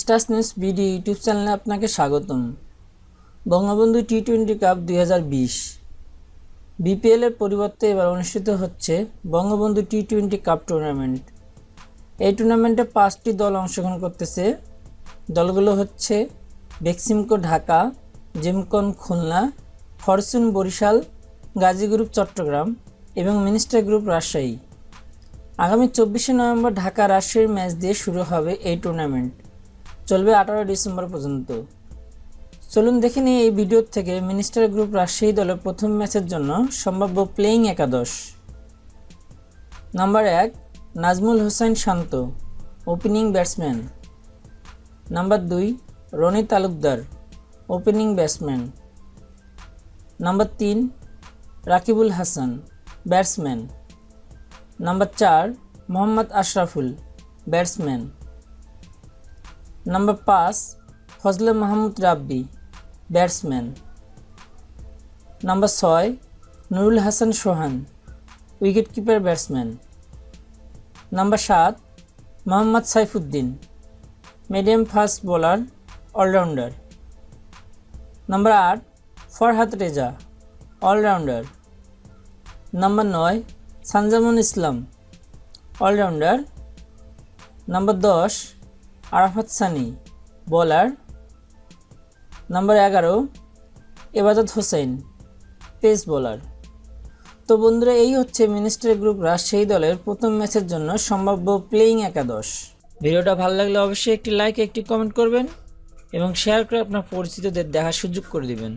স্টাস news BD YouTube চ্যানেলে আপনাকে স্বাগতম। বঙ্গবন্ধু টি টোয়েন্টি কাপ দুই হাজার বিশ। বিপিএলের পরিবর্তে এবার অনুষ্ঠিত হচ্ছে Bangabandhu T twenty cup tournament. এই টুর্নামেন্টে পাঁচটি দল অংশগ্রহণ করতেছে। দলগুলো হচ্ছে বেক্সিমকো ঢাকা, জিমকন খুলনা, ফরচুন বরিশাল গাজী গ্রুপ চট্টগ্রাম এবং মিনিস্টার গ্রুপ রাজশাহী। আগামী চব্বিশে নভেম্বর ঢাকা রাজশাহীর ম্যাচ দিয়ে শুরু হবে এই টুর্নামেন্ট। চলবে আঠারো ডিসেম্বর পর্যন্ত। চলুন দেখে নিই এই ভিডিও থেকে মিনিস্টার গ্রুপ রাজশাহী দলের প্রথম ম্যাচের জন্য সম্ভাব্য প্লেয়িং একাদশ। নাম্বার এক, Najmul Hossain Shanto opening batsman number দুই, Rony Talukdar opening batsman number তিন, রাকিবুল হাসান ব্যাটসম্যান নাম্বার চার, মোহাম্মদ আশরাফুল ব্যাটসম্যান নাম্বার পাঁচ, ফজলে মাহমুদ রাব্বি, ব্যাটসম্যান। নাম্বার ছয়, Nurul Hasan Sohan wicket keeper batsman. Number সাত, Mohammad Saifuddin, medium fast bowler, allrounder. Number আট, Farhad Reza, allrounder. Number নয় সানজামুন ইসলাম, allrounder. Number দশ আরাফাত সানি বলার। নাম্বার এগারো, এবাদত হোসেন, পেস বোলার। তো বন্ধুরা, এই হচ্ছে মিনিস্টার গ্রুপ রাজশাহী দলের প্রথম ম্যাচের জন্য সম্ভাব্য প্লেয়িং একাদশ। ভিডিওটা ভালো লাগলে অবশ্যই একটি লাইক, একটি কমেন্ট করবেন এবং শেয়ার করে আপনার পরিচিতদের দেখার সুযোগ করে দিবেন।